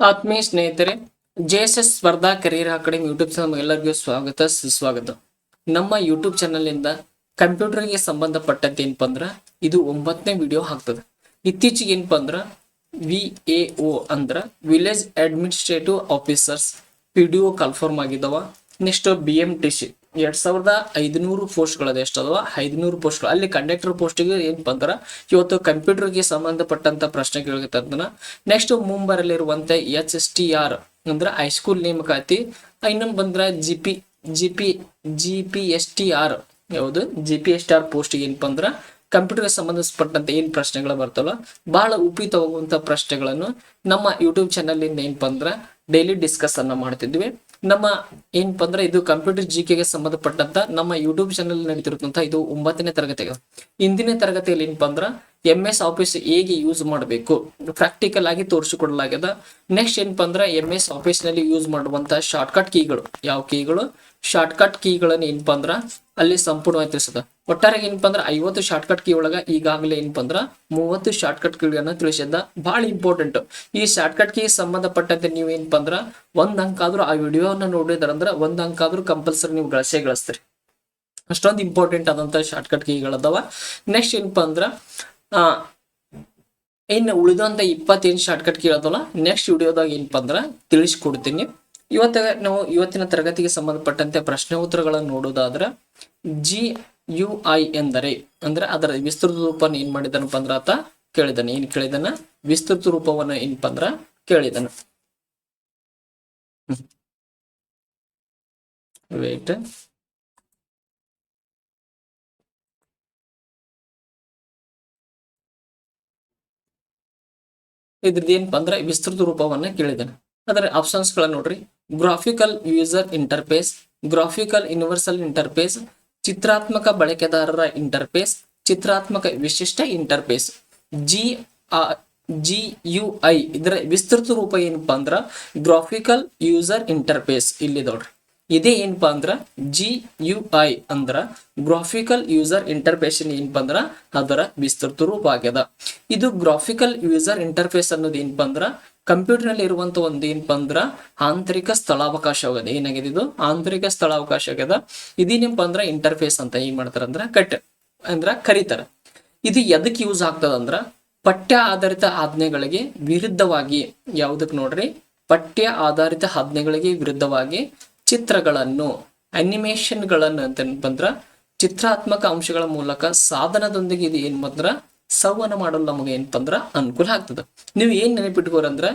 ಆತ್ಮೀಯ ಸ್ನೇಹಿತರೆ J S S ಸ್ಪರ್ಧಾ ಕರಿಯರ್ ಅಕಾಡೆಮಿ ಯೂಟ್ಯೂಬ್ ಚಾನಲ್ ಎಲ್ಲರಿಗೂ ಸ್ವಾಗತ, ಸುಸ್ವಾಗತ. ನಮ್ಮ ಯೂಟ್ಯೂಬ್ ಚಾನಲ್ನಿಂದ ಕಂಪ್ಯೂಟರ್ಗೆ ಸಂಬಂಧಪಟ್ಟಂತೆ ಏನಪ್ಪ ಅಂದ್ರ ಇದು ಒಂಬತ್ತನೇ ವಿಡಿಯೋ ಹಾಕ್ತದೆ ಇತ್ತೀಚೆಗೆ ಏನಪ್ಪ ಅಂದ್ರ ವಿ ಎ ಒ ಅಂದ್ರ village administrative officers P D confirm ಆಗಿದ್ದಾವ next B M T C. ಎರಡ್ ಸಾವಿರದ ಐದುನೂರು ಪೋಸ್ಟ್ಗಳದ ಎಷ್ಟು ಪೋಸ್ಟ್ ಐದುನೂರು ಪೋಸ್ಟ್ಗಳು. ಅಲ್ಲಿ ಕಂಡಕ್ಟರ್ ಪೋಸ್ಟ್ಗೆ ಏನಪ್ಪ ಅಂದ್ರ ಇವತ್ತು ಕಂಪ್ಯೂಟರ್ಗೆ ಸಂಬಂಧಪಟ್ಟಂತ ಪ್ರಶ್ನೆ ಕೇಳಿರ್ತದನ್ನ ನೆಕ್ಸ್ಟ್ ಮುಂಬರಲಿರುವಂತೆ ಎಚ್ ಎಸ್ ಟಿ ಆರ್ ಅಂದ್ರೆ ಹೈಸ್ಕೂಲ್ ನೇಮಕಾತಿ ಇನ್ನೊಂದು ಬಂದ್ರ G P G P G P S T R ಯಾವುದು? G P S T R post ಏನಪ್ಪ ಅಂದ್ರ ಕಂಪ್ಯೂಟರ್ಗೆ ಸಂಬಂಧಿಸಪಟ್ಟಂತೆ ಏನ್ ಪ್ರಶ್ನೆಗಳು ಬರ್ತಲ್ಲ ಬಹಳ ಉಪಯುಕ್ತವಾಗುವಂತ ಪ್ರಶ್ನೆಗಳನ್ನು ನಮ್ಮ ಯೂಟ್ಯೂಬ್ ಚಾನಲ್ ಇಂದ ಏನಪ್ಪ ಅಂದ್ರ ಡೈಲಿ ಡಿಸ್ಕಸ್ ಅನ್ನ ಮಾಡ್ತಿದ್ವಿ. ನಮ್ಮ ಏನಪ್ಪ ಅಂದ್ರೆ ಇದು ಕಂಪ್ಯೂಟರ್ ಜಿ ಗೆ ಸಂಬಂಧಪಟ್ಟಂತ ನಮ್ಮ ಯೂಟ್ಯೂಬ್ ಚಾನಲ್ ನಡೀತಿರುತ್ತಂತ ಇದು ಒಂಬತ್ತನೇ ತರಗತಿಗೆ ಇಂದಿನ ತರಗತಿಯಲ್ಲಿ ಏನಪ್ಪ ಅಂದ್ರ ಎಂ ಎಸ್ ಆಫೀಸ್ ಹೇಗೆ ಯೂಸ್ ಮಾಡಬೇಕು? ಪ್ರಾಕ್ಟಿಕಲ್ ಆಗಿ ತೋರಿಸಿಕೊಡಲಾಗ್ಯದ. ನೆಕ್ಸ್ಟ್ ಏನಪ್ಪ ಅಂದ್ರ ಎಂ ಎಸ್ ಆಫೀಸ್ನಲ್ಲಿ ಯೂಸ್ ಮಾಡುವಂತ ಶಾರ್ಟ್ಕಟ್ ಕೀಗಳು ಯಾವ ಕೀಗಳು ಶಾರ್ಟ್ಕಟ್ ಕೀಗಳನ್ನ ಏನಪ್ಪ ಅಂದ್ರ ಅಲ್ಲಿ ಸಂಪೂರ್ಣವಾಗಿ ತಿಳಿಸದ. ಒಟ್ಟಾರೆ ಏನಪ್ಪ ಅಂದ್ರ ಐವತ್ತು ಶಾರ್ಟ್ಕಟ್ ಕೀ ಒಳಗ ಈಗಾಗಲೇ ಏನಪ್ಪ ಅಂದ್ರ ಮೂವತ್ತು ಶಾರ್ಟ್ಕಟ್ ಕೀಗಳನ್ನ ತಿಳಿಸಿದ್ದ ಬಹಳ ಇಂಪಾರ್ಟೆಂಟ್ ಈ ಶಾರ್ಟ್ಕಟ್ ಕೀ ಸಂಬಂಧಪಟ್ಟಂತೆ ನೀವು ಏನಪ್ಪ ಅಂದ್ರ ಒಂದ್ ಅಂಕ ಆದ್ರೂ ಆ ವಿಡಿಯೋನ ನೋಡಿದ್ರಂದ್ರ ಒಂದ್ ಅಂಕ ಆದ್ರೂ ಕಂಪಲ್ಸರಿ ನೀವು ಗಳಿಸೇ ಗಳಿಸ್ತೀರಿ. ಅಷ್ಟೊಂದು ಇಂಪಾರ್ಟೆಂಟ್ ಆದಂತ ಶಾರ್ಟ್ಕಟ್ ಕೀಗಳದಾವ ನೆಕ್ಸ್ಟ್ ಏನಪ್ಪ ಅಂದ್ರ ಆ, ಇನ್ನು ಉಳಿದಂತ ಇಪ್ಪತ್ತೇನು ಶಾರ್ಟ್ಕಟ್ ಕೀ ಅದಾವಲ್ಲ ನೆಕ್ಸ್ಟ್ ವಿಡಿಯೋದಾಗ ಏನಪ್ಪ ಅಂದ್ರ ತಿಳಿಸ್ಕೊಡ್ತೀನಿ. ಇವತ್ತ ನಾವು ಇವತ್ತಿನ ತರಗತಿಗೆ ಸಂಬಂಧಪಟ್ಟಂತೆ ಪ್ರಶ್ನೆ ಉತ್ತರಗಳನ್ನು ನೋಡೋದಾದ್ರೆ, ಜಿ ಯು ಐ ಎಂದರೆ, ಅಂದ್ರೆ ಅದರ ವಿಸ್ತೃತ ರೂಪವನ್ನು ಏನ್ ಮಾಡಿದನಪ್ಪ ಅಂದ್ರ ಆತ ಕೇಳಿದಾನೆ. ಏನ್ ಕೇಳಿದನ? ವಿಸ್ತೃತ ರೂಪವನ್ನ ಏನಪ್ಪ ಅಂದ್ರ ಕೇಳಿದಾನ. ವೇಟ್ ಇದ್ರದ್ದು ಏನಪ್ಪ ಅಂದ್ರೆ ವಿಸ್ತೃತ ರೂಪವನ್ನ ಕೇಳಿದಾನೆ. ಅದರ ಆಪ್ಷನ್ಸ್ ಗಳನ್ನ ನೋಡ್ರಿ. Graphical user interface graphical universal interface ಚಿತ್ರಾತ್ಮಕ ಬಳಕೆದಾರರ ಇಂಟರ್ಫೇಸ್ ಚಿತ್ರಾತ್ಮಕ ವಿಶಿಷ್ಟ interface G G U I ಇದರ ವಿಸ್ತೃತ ರೂಪ ಏನಪ್ಪಾ ಅಂದ್ರ ಗ್ರಾಫಿಕಲ್ ಯೂಸರ್ ಇಂಟರ್ಫೇಸ್ ಇಲ್ಲಿ ನೋಡ್ರಿ. ಇದೇ ಏನಪ್ಪಾ ಅಂದ್ರ ಜಿ ಯು ಐ ಅಂದ್ರ ಗ್ರಾಫಿಕಲ್ ಯೂಸರ್ ಇಂಟರ್ಫೇಸ್ ಏನಪ್ಪಾ ಅಂದ್ರ ಅದರ ವಿಸ್ತೃತ ರೂಪ ಆಗ್ಯದ. ಇದು ಗ್ರಾಫಿಕಲ್ ಯೂಸರ್ ಇಂಟರ್ಫೇಸ್ ಅನ್ನೋದು ಏನಪ್ಪಾ ಅಂದ್ರ ಕಂಪ್ಯೂಟರ್ನಲ್ಲಿ ಇರುವಂತ ಒಂದು ಏನಪ್ಪಾ ಅಂದ್ರ ಆಂತರಿಕ ಸ್ಥಳಾವಕಾಶ ಆಗಿದೆ ಏನಾಗಿದೆ ಇದು? ಆಂತರಿಕ ಸ್ಥಳಾವಕಾಶ ಆಗ್ಯದ. ಇದೇನಪ್ಪ ಅಂದ್ರ ಇಂಟರ್ಫೇಸ್ ಅಂತ ಏನ್ ಮಾಡ್ತಾರ ಅಂದ್ರ ಕಟ್ ಅಂದ್ರ ಕರೀತಾರ. ಇದು ಎದಕ್ ಯೂಸ್ ಆಗ್ತದ ಅಂದ್ರ ಪಠ್ಯ ಆಧಾರಿತ ಆಜ್ಞೆಗಳಿಗೆ ವಿರುದ್ಧವಾಗಿ. ಯಾವುದಕ್ಕೆ ನೋಡ್ರಿ? ಪಠ್ಯ ಆಧಾರಿತ ಆಜ್ಞೆಗಳಿಗೆ ವಿರುದ್ಧವಾಗಿ ಚಿತ್ರಗಳನ್ನು ಅನಿಮೇಷನ್ಗಳನ್ನು ಅಂತ ಬಂದ್ರ ಚಿತ್ರಾತ್ಮಕ ಅಂಶಗಳ ಮೂಲಕ ಸಾಧನದೊಂದಿಗೆ ಇದು ಏನು ಬಂದ್ರ ಸಂವಹನ ಮಾಡಲು ನಮಗೆ ಏನಂತಂದ್ರ ಅನುಕೂಲ ಆಗ್ತದೆ. ನೀವು ಏನ್ ನೆನಪಿಟ್ಕೋರಂದ್ರ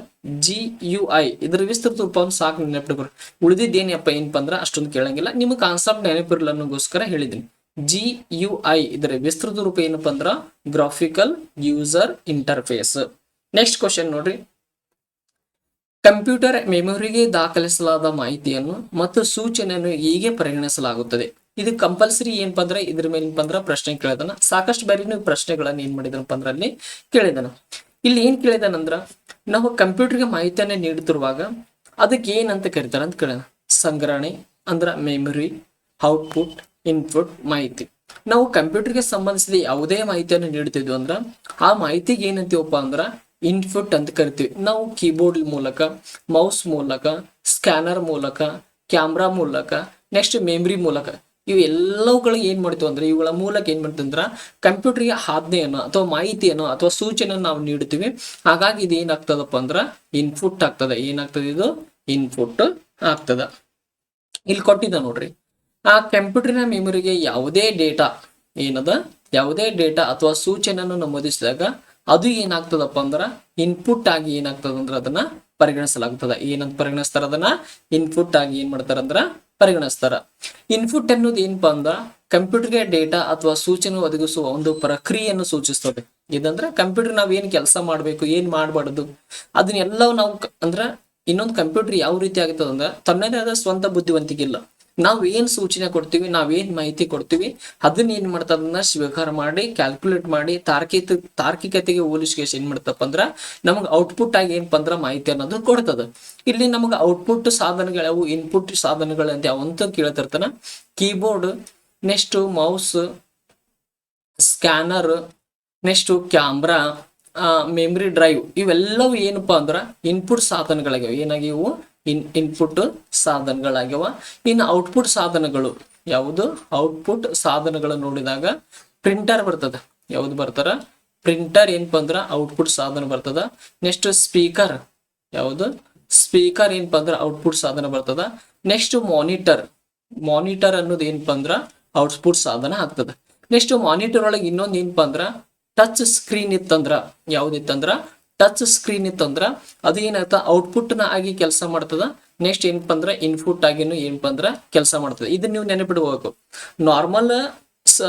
ಜಿ ಯು ಐ ಇದ್ರ ವಿಸ್ತೃತ ರೂಪವನ್ನು ಸಾಕು ನೆನಪಿಟ್ಕೋರಿ. ಉಳಿದಿದ್ದು ಏನಪ್ಪ ಏನಪ್ಪ ಅಷ್ಟೊಂದು ಕೇಳಂಗಿಲ್ಲ. ನಿಮ್ಗೆ ಕಾನ್ಸೆಪ್ಟ್ ನೆನಪಿರಲ್ಲ ಅನ್ನೋಗೋಸ್ಕರ ಹೇಳಿದ್ದೀನಿ. ಜಿ ಯು ಐ ಇದರ ವಿಸ್ತೃತ ರೂಪ ಏನಪ್ಪ ಅಂದ್ರ graphical user interface next question ನೋಡ್ರಿ. ಕಂಪ್ಯೂಟರ್ ಮೆಮೊರಿಗೆ ದಾಖಲಿಸಲಾದ ಮಾಹಿತಿಯನ್ನು ಮತ್ತು ಸೂಚನೆಯನ್ನು ಹೀಗೆ ಪರಿಗಣಿಸಲಾಗುತ್ತದೆ. ಇದು ಕಂಪಲ್ಸರಿ ಏನಪ್ಪ ಅಂದ್ರೆ ಇದ್ರ ಮೇಲೆ ಬಂದ್ರೆ ಪ್ರಶ್ನೆ ಕೇಳಿದನ. ಸಾಕಷ್ಟು ಬಾರಿ ನೀವು ಪ್ರಶ್ನೆಗಳನ್ನ ಏನ್ ಮಾಡಿದನಪ್ಪ ಅಂದ್ರೆ ಅಲ್ಲಿ ಕೇಳಿದಾನ. ಇಲ್ಲಿ ಏನ್ ಕೇಳಿದಾನಂದ್ರ ನಾವು ಕಂಪ್ಯೂಟರ್ಗೆ ಮಾಹಿತಿಯನ್ನ ನೀಡುತ್ತಿರುವಾಗ ಅದಕ್ಕೆ ಏನಂತ ಕರೀತಾರ ಅಂತ ಕೇಳಿದ ಸಂಗ್ರಹಣೆ ಅಂದ್ರ ಮೆಮೊರಿ, ಔಟ್ಪುಟ್, ಇನ್ಪುಟ್, ಮಾಹಿತಿ. ನಾವು ಕಂಪ್ಯೂಟರ್ಗೆ ಸಂಬಂಧಿಸಿದ ಯಾವುದೇ ಮಾಹಿತಿಯನ್ನು ನೀಡ್ತಿದ್ವಿ ಅಂದ್ರ, ಆ ಮಾಹಿತಿಗೆ ಏನಂತೀವಪ್ಪ ಅಂದ್ರ ಇನ್ಪುಟ್ ಅಂತ ಕರಿತೀವಿ. ನಾವು ಕೀಬೋರ್ಡ್ ಮೂಲಕ ಮೌಸ್ ಮೂಲಕ ಸ್ಕ್ಯಾನರ್ ಮೂಲಕ ಕ್ಯಾಮ್ರಾ ಮೂಲಕ ನೆಕ್ಸ್ಟ್ ಮೆಮ್ರಿ ಮೂಲಕ ಇವು ಎಲ್ಲವುಗಳಿಗೆ ಏನ್ ಮಾಡ್ತೀವಿ ಅಂದ್ರೆ, ಇವುಗಳ ಮೂಲಕ ಏನ್ ಮಾಡ್ತೀವಿ ಅಂದ್ರೆ ಕಂಪ್ಯೂಟರ್ಗೆ ಆಜ್ಞೆಯನ್ನು ಅಥವಾ ಮಾಹಿತಿಯನ್ನು ಅಥವಾ ಸೂಚನೆಯನ್ನು ನಾವು ನೀಡ್ತೀವಿ ಹಾಗಾಗಿ ಇದು ಏನಾಗ್ತದಪ್ಪ ಅಂದ್ರ ಇನ್ಪುಟ್ ಆಗ್ತದೆ. ಏನಾಗ್ತದೆ ಇದು? ಇನ್ಪುಟ್ ಆಗ್ತದ. ಇಲ್ಲಿ ಕೊಟ್ಟಿದ್ದ ನೋಡ್ರಿ. ಆ ಕಂಪ್ಯೂಟರ್ನ ಮೆಮೊರಿಗೆ ಯಾವುದೇ ಡೇಟಾ ಏನದ? ಯಾವುದೇ ಡೇಟಾ ಅಥವಾ ಸೂಚನೆಯನ್ನು ನಮೂದಿಸಿದಾಗ ಅದು ಏನಾಗ್ತದಪ್ಪ ಅಂದ್ರ ಇನ್ಪುಟ್ ಆಗಿ ಏನಾಗ್ತದ ಅಂದ್ರ ಅದನ್ನ ಪರಿಗಣಿಸಲಾಗ್ತದ. ಏನಂತ ಪರಿಗಣಿಸ್ತಾರ ಅದನ್ನ? ಇನ್ಪುಟ್ ಆಗಿ ಏನ್ ಮಾಡ್ತಾರ ಅಂದ್ರ ಪರಿಗಣಿಸ್ತಾರ. ಇನ್ಪುಟ್ ಅನ್ನೋದು ಏನಪ್ಪಾ ಅಂದ್ರ ಕಂಪ್ಯೂಟರ್ಗೆ ಡೇಟಾ ಅಥವಾ ಸೂಚನೆ ಒದಗಿಸುವ ಒಂದು ಪ್ರಕ್ರಿಯೆಯನ್ನು ಸೂಚಿಸ್ತದೆ. ಇದಂದ್ರೆ ಕಂಪ್ಯೂಟರ್ ನಾವ್ ಏನ್ ಕೆಲಸ ಮಾಡ್ಬೇಕು, ಏನ್ ಮಾಡ್ಬಾರ್ದು, ಅದನ್ನೆಲ್ಲವೂ ನಾವು ಅಂದ್ರ ಇನ್ನೊಂದು ಕಂಪ್ಯೂಟರ್ ಯಾವ ರೀತಿ ಆಗುತ್ತದೆ ಅಂದ್ರ ತನ್ನದೇ ಆದ ಸ್ವಂತ ಬುದ್ಧಿವಂತಿಕೆ ಇಲ್ಲ. ನಾವ್ ಏನ್ ಸೂಚನೆ ಕೊಡ್ತೀವಿ ನಾವೇನ್ ಮಾಹಿತಿ ಕೊಡ್ತೀವಿ, ಅದನ್ನ ಏನ್ ಮಾಡ್ತದನ್ನ ಸ್ವೀಕಾರ ಮಾಡಿ ಕ್ಯಾಲ್ಕುಲೇಟ್ ಮಾಡಿ, ತಾರ್ಕಿಕ, ತಾರ್ಕಿಕತೆಗೆ ಹೋಲಿಸ್ಕೇಶ್ ಏನ್ ಮಾಡ್ತಪ್ಪ ಅಂದ್ರ ನಮಗ್ ಔಟ್ಪುಟ್ ಆಗಿ ಏನಪ್ಪ ಅಂದ್ರ ಮಾಹಿತಿ ಅನ್ನೋದು ಕೊಡ್ತದ. ಇಲ್ಲಿ ನಮಗ ಔಟ್ಪುಟ್ ಸಾಧನಗಳು ಯಾವ ಇನ್ಪುಟ್ ಸಾಧನಗಳು ಅಂತ ಯಾವಂತ ಕೇಳ್ತಿರ್ತಾನ. Keyboard next mouse scanner next camera memory drive ಇವೆಲ್ಲವೂ ಏನಪ್ಪಾ ಅಂದ್ರ ಇನ್ಪುಟ್ ಸಾಧನಗಳಾಗ್ಯಾವ. ಏನಾಗಿವು ಇನ್ ಇನ್ಪುಟ್ ಸಾಧನಗಳಾಗ್ಯವ. ಇನ್ನು ಔಟ್ಪುಟ್ ಸಾಧನಗಳು, ಯಾವುದು? ಔಟ್ಪುಟ್ ಸಾಧನಗಳು ನೋಡಿದಾಗ ಪ್ರಿಂಟರ್ ಬರ್ತದ. ಯಾವ್ದು ಬರ್ತಾರ? ಪ್ರಿಂಟರ್ ಏನಪ್ಪ ಅಂದ್ರ ಔಟ್ಪುಟ್ ಸಾಧನ ಬರ್ತದ. ನೆಕ್ಸ್ಟ್ ಸ್ಪೀಕರ್ ಯಾವುದು? ಸ್ಪೀಕರ್ ಏನಪ್ಪ ಅಂದ್ರ ಔಟ್ಪುಟ್ ಸಾಧನ ಬರ್ತದ. ನೆಕ್ಸ್ಟ್ ಮಾನಿಟರ್ ಮಾನಿಟರ್ ಅನ್ನೋದು ಏನಪ್ಪ ಅಂದ್ರ ಔಟ್ಪುಟ್ ಸಾಧನ ಆಗ್ತದ. ನೆಕ್ಸ್ಟ್ ಮಾನಿಟರ್ ಒಳಗೆ ಇನ್ನೊಂದು ಏನಪ್ಪ ಅಂದ್ರ ಟಚ್ ಸ್ಕ್ರೀನ್ ಇತ್ತಂದ್ರ, ಯಾವ್ದಿತ್ತಂದ್ರ? ಟಚ್ ಸ್ಕ್ರೀನ್ ಇತ್ತಂದ್ರ ಅದು ಏನಾಗ್ತದೆ? ಔಟ್ಪುಟ್ನ ಆಗಿ ಕೆಲಸ ಮಾಡ್ತದ. ನೆಕ್ಸ್ಟ್ ಏನಪ್ಪ ಅಂದ್ರೆ ಇನ್ಪುಟ್ ಆಗಿನೂ ಏನಪ್ಪ ಅಂದ್ರೆ ಕೆಲಸ ಮಾಡ್ತದೆ. ಇದನ್ನ ನೀವು ನೆನಪಿಡ್ಬೇಕು ನಾರ್ಮಲ್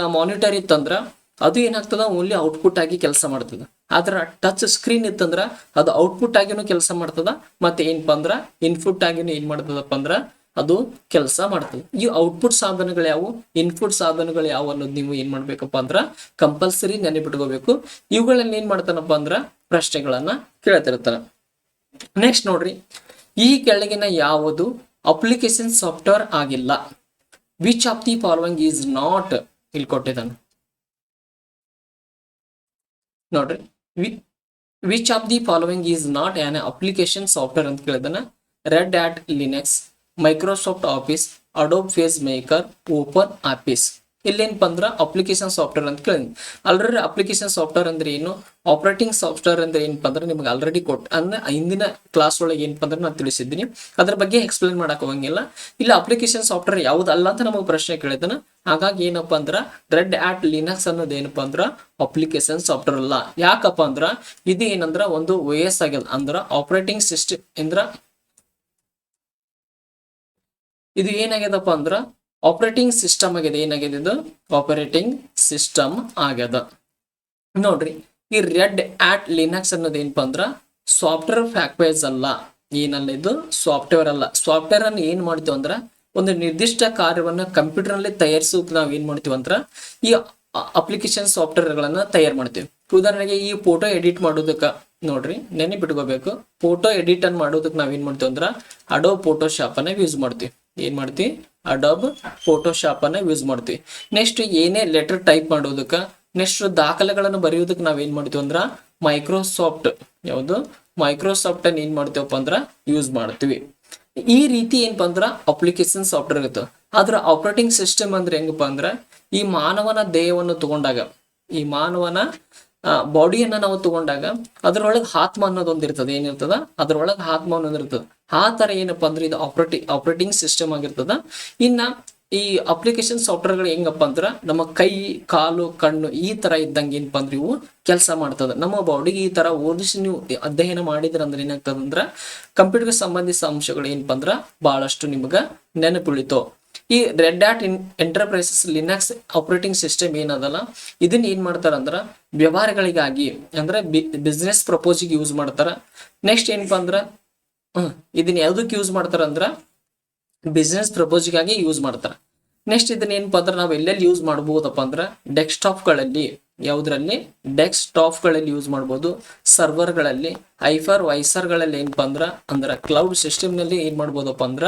ಮಾನಿಟರ್ ಇತ್ತಂದ್ರ ಅದು ಏನಾಗ್ತದ? ಓನ್ಲಿ ಔಟ್ಪುಟ್ ಆಗಿ ಕೆಲಸ ಮಾಡ್ತದ. ಆದ್ರ ಟಚ್ ಸ್ಕ್ರೀನ್ ಇತ್ತಂದ್ರ ಅದು ಔಟ್ಪುಟ್ ಆಗಿನೂ ಕೆಲಸ ಮಾಡ್ತದ. ಮತ್ತೆ ಏನಪ್ಪ ಅಂದ್ರ ಇನ್ಪುಟ್ ಆಗಿನೂ ಏನ್ ಮಾಡ್ತದಪ್ಪ ಅಂದ್ರ ಅದು ಕೆಲಸ ಮಾಡ್ತದೆ. ಈ ಔಟ್ಪುಟ್ ಸಾಧನಗಳು ಯಾವುವು ಇನ್ಪುಟ್ ಸಾಧನಗಳು ಯಾವ ಅನ್ನೋದು ನೀವು ಏನ್ ಮಾಡ್ಬೇಕಪ್ಪ ಅಂದ್ರ ಕಂಪಲ್ಸರಿ ನೆನಪಿಟ್ಕೋಬೇಕು. ಇವುಗಳನ್ನ ಏನ್ ಮಾಡ್ತಾನಪ್ಪ ಅಂದ್ರ ಪ್ರಶ್ನೆಗಳನ್ನ ಕೇಳ್ತಿರ್ತಾನ. ನೆಕ್ಸ್ಟ್ ನೋಡ್ರಿ. ಈ ಕೆಳಗಿನ ಯಾವುದು? ಅಪ್ಲಿಕೇಶನ್ ಸಾಫ್ಟ್ವೇರ್ ಆಗಿಲ್ಲ. Which of the following is not ಇಲ್ಲಿ ಕೊಟ್ಟಿದ್ದಾನೆ. ನೋಡ್ರಿ. Which of the following is not an application software ಅಂತ ಕೇಳಿದಾನೆ Red Hat Linux Microsoft Office Adobe face maker Open Office ಇಲ್ಲೇನಪ್ಪ ಅಂದ್ರೆ ಅಪ್ಲಿಕೇಶನ್ ಸಾಫ್ಟ್ವೇರ್ ಅಂತ ಕೇಳಿ ಆಲ್ರೆಡಿ ಅಪ್ಲಿಕೇಶನ್ ಸಾಫ್ಟ್ವೇರ್ ಅಂದ್ರೆ ಏನು? ಆಪರೇಟಿಂಗ್ ಸಾಫ್ಟ್ವೇರ್ ಅಂದ್ರೆ ಏನಪ್ಪ ಅಂದ್ರೆ ನಿಮ್ಗೆ ಆಲ್ರೆಡಿ ಕೊಟ್ಟು ಅಂದ್ರೆ ಹಿಂದಿನ ಕ್ಲಾಸ್ ಒಳಗೆ ಏನಪ್ಪ ಅಂದ್ರೆ ನಾನು ತಿಳಿಸಿದ್ದೀನಿ. ಅದ್ರ ಬಗ್ಗೆ ಎಕ್ಸ್ಪ್ಲೇನ್ ಮಾಡಕ್ ಹೋಗಂಗಿಲ್ಲ. ಇಲ್ಲ ಅಪ್ಲಿಕೇಶನ್ ಸಾಫ್ಟ್ವೇರ್ ಯಾವುದಲ್ಲ ಅಂತ ನಮಗೆ ಪ್ರಶ್ನೆ ಕೇಳಿದ್ದಾನೆ ಹಾಗಾಗಿ ಏನಪ್ಪ ಅಂದ್ರೆ ರೆಡ್ ಆಟ್ ಲಿನಕ್ಸ್ ಅನ್ನೋದು ಏನಪ್ಪ ಅಂದ್ರೆ ಅಪ್ಲಿಕೇಶನ್ ಸಾಫ್ಟ್ವೇರ್ ಅಲ್ಲ. ಯಾಕಪ್ಪ ಅಂದ್ರೆ ಇದು ಏನಂದ್ರ ಒಂದು ಆಗ್ಯದ ಅಂದ್ರ ಆಪರೇಟಿಂಗ್ ಸಿಸ್ಟಮ್ ಅಂದ್ರ ಇದು ಏನಾಗ್ಯದಪ್ಪ ಅಂದ್ರ ಆಪರೇಟಿಂಗ್ ಸಿಸ್ಟಮ್ ಆಗಿದೆ ಏನಾಗಿದೆ ಇದು? ಆಪರೇಟಿಂಗ್ ಸಿಸ್ಟಮ್ ಆಗ್ಯದ. ನೋಡ್ರಿ, ಈ ರೆಡ್ ಆಟ್ ಲಿನಕ್ಸ್ ಅನ್ನೋದು ಏನಪ್ಪ ಅಂದ್ರ ಸಾಫ್ಟ್ವೇರ್ ಪ್ಯಾಕೇಜ್ ಅಲ್ಲ. ಏನಲ್ಲ ಇದು? ಸಾಫ್ಟ್ವೇರ್ ಅಲ್ಲ. ಸಾಫ್ಟ್ವೇರ್ ಅನ್ನು ಏನ್ ಮಾಡ್ತೀವಿ ಅಂದ್ರ ಒಂದು ನಿರ್ದಿಷ್ಟ ಕಾರ್ಯವನ್ನ ಕಂಪ್ಯೂಟರ್ನಲ್ಲಿ ತಯಾರಿಸೋಕೆ ನಾವು ಏನ್ ಮಾಡ್ತೀವಿ ಅಂದ್ರ ಈ ಅಪ್ಲಿಕೇಶನ್ ಸಾಫ್ಟ್ವೇರ್ ಗಳನ್ನ ತಯಾರು ಮಾಡ್ತೀವಿ. ಉದಾಹರಣೆಗೆ ಈ ಫೋಟೋ ಎಡಿಟ್ ಮಾಡೋದಕ್ಕ ನೋಡ್ರಿ, ನೆನಪಿಟ್ಕೋಬೇಕು. ಫೋಟೋ ಎಡಿಟ್ ಅನ್ನು ಮಾಡೋದಕ್ಕೆ ನಾವೇನ್ ಮಾಡ್ತೀವಿ ಅಂದ್ರ ಅಡೋ ಫೋಟೋಶಾಪ್ ಅನ್ನ ಯೂಸ್ ಮಾಡ್ತೀವಿ. ಏನ್ ಮಾಡ್ತಿ? ಅಡಬ್ ಫೋಟೋಶಾಪ್ ಅನ್ನ ಯೂಸ್ ಮಾಡ್ತೀವಿ ನೆಕ್ಸ್ಟ್ ಏನೇ ಲೆಟರ್ ಟೈಪ್ ಮಾಡೋದಕ್ಕ ನೆಕ್ಸ್ಟ್ ದಾಖಲೆಗಳನ್ನು ಬರೆಯೋದಕ್ಕೆ ನಾವ್ ಏನ್ ಮಾಡ್ತೀವಿ ಅಂದ್ರ ಮೈಕ್ರೋಸಾಫ್ಟ್ ಯಾವುದು? ಮೈಕ್ರೋಸಾಫ್ಟ್ ಅನ್ನ ಏನ್ ಮಾಡ್ತೀವಪ್ಪ ಅಂದ್ರ ಯೂಸ್ ಮಾಡ್ತೀವಿ. ಈ ರೀತಿ ಏನಪ್ಪ ಅಂದ್ರ ಅಪ್ಲಿಕೇಶನ್ ಸಾಫ್ಟ್ವೇರ್ ಇರುತ್ತೆ. ಆದ್ರ ಆಪರೇಟಿಂಗ್ ಸಿಸ್ಟಮ್ ಅಂದ್ರೆ ಹೆಂಗಪ್ಪ ಅಂದ್ರ, ಈ ಮಾನವನ ದೇಹವನ್ನು ತಗೊಂಡಾಗ, ಈ ಮಾನವನ ಬಾಡಿಯನ್ನ ನಾವು ತಗೊಂಡಾಗ, ಅದರೊಳಗೆ ಆತ್ಮ ಅನ್ನೋದೊಂದು ಇರ್ತದೆ. ಏನಿರ್ತದ ಅದರೊಳಗೆ ಆತ್ಮ ಅನ್ನೋದು ಇರ್ತದ. ಆ ತರ ಏನಪ್ಪಾ ಅಂದ್ರೆ ಇದು ಆಪರೇಟಿಂಗ್ ಆಪರೇಟಿಂಗ್ ಸಿಸ್ಟಮ್ ಆಗಿರ್ತದ. ಇನ್ನ ಈ ಅಪ್ಲಿಕೇಶನ್ ಸಾಫ್ಟ್ವೇರ್ಗಳು ಹೆಂಗಪ್ಪ ಅಂದ್ರ ನಮ್ಮ ಕೈ, ಕಾಲು, ಕಣ್ಣು ಈ ತರ ಇದ್ದಂಗೆ ಏನಪ್ಪ ಅಂದ್ರೆ ಇವು ಕೆಲಸ ಮಾಡ್ತದ. ನಮ್ಮ ಬಾಡಿಗೆ ಈ ತರ ಓದಿಸಿ ನೀವು ಅಧ್ಯಯನ ಮಾಡಿದ್ರ ಅಂದ್ರೆ ಏನಾಗ್ತದ ಅಂದ್ರ ಕಂಪ್ಯೂಟರ್ಗೆ ಸಂಬಂಧಿಸಿದ ಅಂಶಗಳು ಏನಪ್ಪ ಅಂದ್ರ ಬಹಳಷ್ಟು ನಿಮ್ಗ ನೆನಪುಳಿತು. ಈ Red dot in enterprises Linux operating system ಏನದಲ್ಲ, ಇದನ್ನ ಏನ್ ಮಾಡ್ತಾರ ಅಂದ್ರ ವ್ಯವಹಾರಗಳಿಗಾಗಿ ಅಂದ್ರೆ ಬಿಸ್ನೆಸ್ ಪ್ರಪೋಸಿಗೆ ಯೂಸ್ ಮಾಡ್ತಾರ. ನೆಕ್ಸ್ಟ್ ಏನಪ್ಪಾ ಅಂದ್ರ ಇದನ್ನ ಯಾವ್ದಕ್ಕೆ ಯೂಸ್ ಮಾಡ್ತಾರಂದ್ರ ಬಿಸ್ನೆಸ್ ಪ್ರಪೋಸ್ಗಾಗಿ ಯೂಸ್ ಮಾಡ್ತಾರೆ. ನೆಕ್ಸ್ಟ್ ಇದನ್ನ ಏನಪ್ಪ ಅಂದ್ರೆ ನಾವು ಎಲ್ಲೆಲ್ಲಿ ಯೂಸ್ ಮಾಡ್ಬೋದಪ್ಪ ಅಂದ್ರೆ ಡೆಸ್ಕ್ಟಾಪ್ಗಳಲ್ಲಿ ಯಾವುದ್ರಲ್ಲಿ? ಡೆಸ್ಕ್ಟಾಪ್ಗಳಲ್ಲಿ ಯೂಸ್ ಮಾಡ್ಬೋದು. ಸರ್ವರ್ಗಳಲ್ಲಿ ಐಫರ್ ವೈಸರ್ಗಳಲ್ಲಿ ಏನಪ್ಪ ಅಂದ್ರ ಅಂದ್ರೆ ಕ್ಲೌಡ್ ಸಿಸ್ಟಮ್ನಲ್ಲಿ ಏನ್ ಮಾಡ್ಬೋದಪ್ಪ ಅಂದ್ರ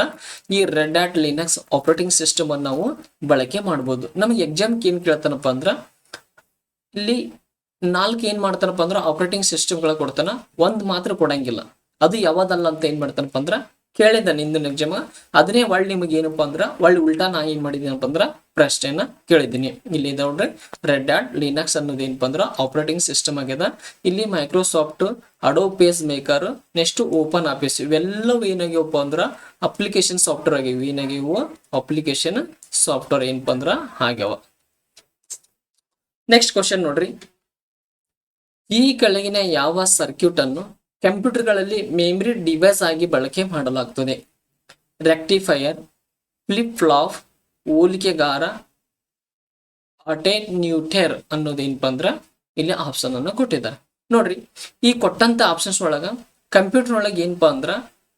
ಈ Red Hat Linux operating system ಅನ್ನು ನಾವು ಬಳಕೆ ಮಾಡ್ಬೋದು. ನಮಗೆ ಎಕ್ಸಾಮ್ಗೆ ಏನ್ ಕೇಳ್ತಾನಪ್ಪ ಅಂದ್ರ ಇಲ್ಲಿ ನಾಲ್ಕು ಏನ್ ಮಾಡ್ತಾನಪ್ಪ ಅಂದ್ರ ಆಪರೇಟಿಂಗ್ ಸಿಸ್ಟಮ್ಗಳ ಕೊಡ್ತಾನ. ಒಂದ್ ಮಾತ್ರ ಕೊಡಂಗಿಲ್ಲ. ಅದು ಯಾವ್ದಲ್ಲ ಅಂತ ಏನ್ ಮಾಡ್ತಾನಪ್ಪ ಅಂದ್ರ ಕೇಳಿದ ನಿಂದು ಎಕ್ಸಾಮ್ ಅದನ್ನೇ ಒಳ್ಳೆ ನಿಮಗೆ ಏನಪ್ಪಾ ಅಂದ್ರ, ಒಳ್ಳೆ ಉಲ್ಟಾ ನಾ ಏನ್ ಮಾಡಿದೀನಪ್ಪ ಅಂದ್ರ ಪ್ರಶ್ನೆಯನ್ನ ಕೇಳಿದ್ದೀನಿ. ಇಲ್ಲಿ ನೋಡ್ರಿ ರೆಡ್ ಆಟ್ ಲಿನಕ್ಸ್ ಅನ್ನೋದು ಏನಪ್ಪ ಅಂದ್ರ ಆಪರೇಟಿಂಗ್ ಸಿಸ್ಟಮ್ ಆಗ್ಯದ. ಇಲ್ಲಿ Microsoft Adobe face maker next Open Office ಇವೆಲ್ಲವೂ ಏನಾಗ್ಯವಪ್ಪ ಅಂದ್ರ ಅಪ್ಲಿಕೇಶನ್ ಸಾಫ್ಟ್ವೇರ್ ಆಗಿವೆ ಏನಾಗಿವು ಅಪ್ಲಿಕೇಶನ್ ಸಾಫ್ಟ್ವೇರ್ ಏನಪ್ಪ ಅಂದ್ರ ಆಗ್ಯಾವ. ನೆಕ್ಸ್ಟ್ ಕ್ವಶನ್ ನೋಡ್ರಿ. ಈ ಕೆಳಗಿನ ಯಾವ ಸರ್ಕ್ಯೂಟ್ ಅನ್ನು ಕಂಪ್ಯೂಟರ್ಗಳಲ್ಲಿ ಮೆಮ್ರಿ ಡಿವೈಸ್ ಆಗಿ ಬಳಕೆ ಮಾಡಲಾಗ್ತದೆ. ರೆಕ್ಟಿಫೈಯರ್ ಫ್ಲಿಪ್ ಫ್ಲಾಪ್ ಹೋಲಿಕೆಗಾರ ಅಟೆನ್ಯೂಟರ್ ಅನ್ನೋದೇನಪ್ಪ ಅಂದ್ರ ಇಲ್ಲಿ ಆಪ್ಷನ್ ಅನ್ನು ಕೊಟ್ಟಿದ್ದಾರೆ. ನೋಡ್ರಿ, ಈ ಕೊಟ್ಟಂತ ಆಪ್ಷನ್ಸ್ ಒಳಗ ಕಂಪ್ಯೂಟರ್ ಒಳಗೆ ಏನಪ್ಪಾ ಅಂದ್ರ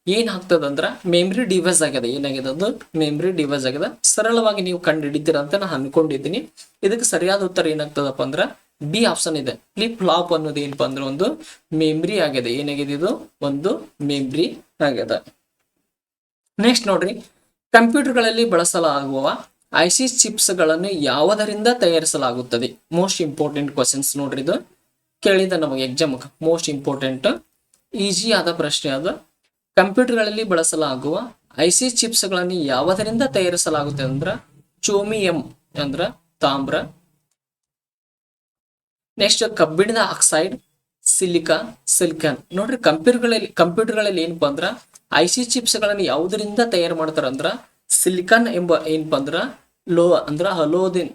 ಏನ್ ಆಗ್ತದಂದ್ರ ಮೆಮ್ರಿ ಡಿವೈಸ್ ಆಗ್ಯದ. ಏನಾಗಿದೆ ಅದು ಮೆಮ್ರಿ ಡಿವೈಸ್ ಆಗ್ಯದ. ಸರಳವಾಗಿ ನೀವು ಕಂಡು ಹಿಡಿತೀರ ಅಂತ ನಾನು ಅನ್ಕೊಂಡಿದ್ದೀನಿ. ಇದಕ್ಕೆ ಸರಿಯಾದ ಉತ್ತರ ಏನಾಗ್ತದಪ್ಪ ಅಂದ್ರ ಬಿ ಆಪ್ಷನ್ ಇದೆ. ಫ್ಲಿಪ್ ಫ್ಲಾಪ್ ಅನ್ನೋದು ಏನಪ್ಪಾ ಅಂದ್ರೆ ಒಂದು ಮೆಮ್ರಿ ಆಗಿದೆ. ಏನಾಗಿದೆ ಇದು? ಒಂದು ಮೆಮ್ರಿ ಆಗಿದೆ. ನೆಕ್ಸ್ಟ್ ನೋಡ್ರಿ. ಕಂಪ್ಯೂಟರ್ಗಳಲ್ಲಿ ಬಳಸಲಾಗುವ ಐಸಿ ಚಿಪ್ಸ್ಗಳನ್ನು ಯಾವುದರಿಂದ ತಯಾರಿಸಲಾಗುತ್ತದೆ? ಮೋಸ್ಟ್ ಇಂಪಾರ್ಟೆಂಟ್ ಕ್ವಶನ್ಸ್ ನೋಡ್ರಿ ಇದು. ಕೇಳಿದ ನಮಗೆ ಎಕ್ಸಾಮ್ ಮೋಸ್ಟ್ ಇಂಪಾರ್ಟೆಂಟ್ ಈಜಿ ಆದ ಪ್ರಶ್ನೆ ಅದ. ಕಂಪ್ಯೂಟರ್ಗಳಲ್ಲಿ ಬಳಸಲಾಗುವ ಐಸಿ ಚಿಪ್ಸ್ಗಳನ್ನು ಯಾವುದರಿಂದ ತಯಾರಿಸಲಾಗುತ್ತದೆ ಅಂದ್ರೆ? ಚೋಮಿಯಂ ಅಂದ್ರ ತಾಮ್ರ. ನೆಕ್ಸ್ಟ್ ಕಬ್ಬಿಣದ ಆಕ್ಸೈಡ್ ಸಿಲಿಕಾ ಸಿಲಿಕಾನ್ ನೋಡ್ರಿ ಕಂಪ್ಯೂಟರ್ಗಳಲ್ಲಿ ಕಂಪ್ಯೂಟರ್ಗಳಲ್ಲಿ ಏನಪ್ಪಾ ಅಂದ್ರ ಐಸಿ ಚಿಪ್ಸ್ಗಳನ್ನು ಯಾವುದರಿಂದ ತಯಾರು ಮಾಡ್ತಾರ ಅಂದ್ರ ಸಿಲಿಕಾನ್ ಎಂಬ ಏನಪ್ಪಾ ಅಂದ್ರ, ಲೋ, ಅಂದ್ರ ಹಲೋದಿನ್.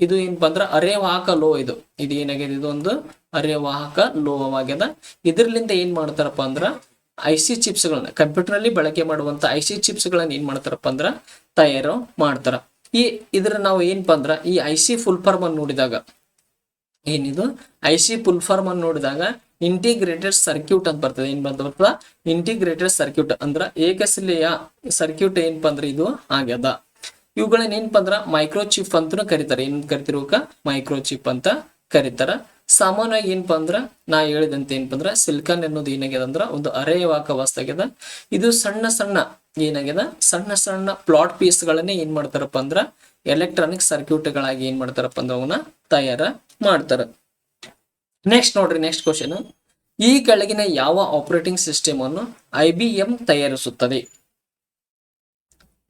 ಇದು ಏನಪ್ಪಾ ಅಂದ್ರ, ಅರೆವಾಹಕ ಲೋ ಇದು. ಇದು ಏನಾಗಿದೆ ಇದು ಒಂದು ಅರೆವಾಹಕ ಲೋಹವಾಗ್ಯದ. ಇದರಿಂದ ಏನ್ ಮಾಡ್ತಾರಪ್ಪ ಅಂದ್ರ ಐಸಿ ಚಿಪ್ಸ್ಗಳನ್ನ ಕಂಪ್ಯೂಟರ್ ಅಲ್ಲಿ ಬಳಕೆ ಮಾಡುವಂತ ಐಸಿ ಚಿಪ್ಸ್ಗಳನ್ನ ಏನ್ ಮಾಡ್ತಾರಪ್ಪ ಅಂದ್ರ, ತಯಾರು ಮಾಡ್ತಾರ. ಈ, ಇದ್ರ ನಾವು ಏನಪ್ಪಾ ಅಂದ್ರ, ಈ ಐಸಿ ಫುಲ್ ಫಾರ್ಮ್ ಅನ್ನು ನೋಡಿದಾಗ ಏನಿದು? ಐ ಸಿ ಫುಲ್ ಫಾರ್ಮ್ ಅನ್ನು ನೋಡಿದಾಗ ಇಂಟಿಗ್ರೇಟೆಡ್ ಸರ್ಕ್ಯೂಟ್ ಅಂತ ಬರ್ತದೆ. ಏನ್ ಬಂತ ಬರ್ತದ ಇಂಟಿಗ್ರೇಟೆಡ್ ಸರ್ಕ್ಯೂಟ್ ಅಂದ್ರ ಏಕಶಿಲೆಯ ಸರ್ಕ್ಯೂಟ್ ಏನಪ್ಪ ಅಂದ್ರೆ ಇದು? ಆಗ್ಯದ. ಇವುಗಳನ್ನ ಏನಪ್ಪ ಅಂದ್ರ ಮೈಕ್ರೋ ಚಿಪ್ ಕರೀತಾರೆ. ಏನ್ ಕರಿತಿರುವಕ ಮೈಕ್ರೋ ಚಿಪ್ ಅಂತ ಕರೀತಾರ. ಸಾಮಾನ್ಯವಾಗಿ ಏನಪ್ಪಾ ಅಂದ್ರ ನಾ ಹೇಳಿದಂತೆ ಏನಪ್ಪ ಅಂದ್ರ ಸಿಲ್ಕನ್ ಅನ್ನೋದು ಏನಾಗ್ಯದ ಅಂದ್ರ ಒಂದು ಅರೆಯವಾಕ ವಸ್ತಾಗ್ಯದ ಇದು ಸಣ್ಣ ಸಣ್ಣ ಏನಾಗ್ಯದ? ಸಣ್ಣ ಸಣ್ಣ ಪ್ಲಾಟ್ ಪೀಸ್ ಗಳನ್ನೇ ಏನ್ ಮಾಡ್ತಾರಪ್ಪ ಅಂದ್ರ ಎಲೆಕ್ಟ್ರಾನಿಕ್ ಸರ್ಕ್ಯೂಟ್ ಗಳಾಗಿ ಏನ್ ಮಾಡ್ತಾರಪ್ಪ ಅಂದ್ರೆ ಅವನ್ನ ತಯಾರ ಮಾಡ್ತಾರ. ನೆಕ್ಸ್ಟ್ ನೋಡ್ರಿ ನೆಕ್ಸ್ಟ್ ಕ್ವಶನ್ ಈ ಕೆಳಗಿನ ಯಾವ ಆಪರೇಟಿಂಗ್ ಸಿಸ್ಟಮ್ ಅನ್ನು I B M ತಯಾರಿಸುತ್ತದೆ?